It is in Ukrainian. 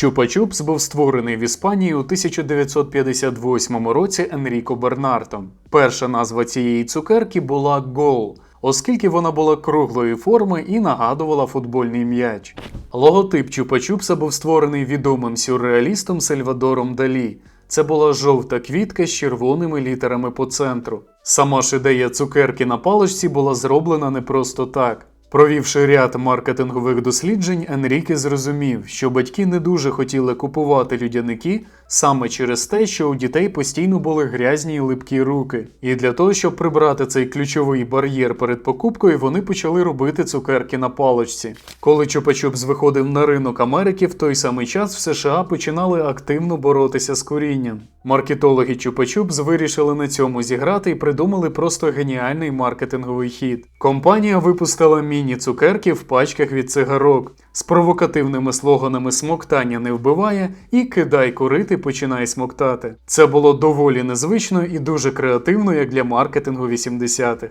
Чупа-чупс був створений в Іспанії у 1958 році Енріко Бернартом. Перша назва цієї цукерки була Гол, оскільки вона була круглої форми і нагадувала футбольний м'яч. Логотип Чупа-чупса був створений відомим сюрреалістом Сальвадором Далі. Це була жовта квітка з червоними літерами по центру. Сама ж ідея цукерки на паличці була зроблена не просто так. Провівши ряд маркетингових досліджень, Енріке зрозумів, що батьки не дуже хотіли купувати людяники саме через те, що у дітей постійно були грязні й липкі руки. І для того, щоб прибрати цей ключовий бар'єр перед покупкою, вони почали робити цукерки на паличці. Коли Чупа-Чупс виходив на ринок Америки, в той самий час в США починали активно боротися з курінням. Маркетологи Чупа-Чупс вирішили на цьому зіграти і придумали просто геніальний маркетинговий хід. Компанія випустила міні-цукерки в пачках від цигарок з провокативними слоганами смоктання не вбиває і кидай курити, починай смоктати. Це було доволі незвично і дуже креативно, як для маркетингу 80-х.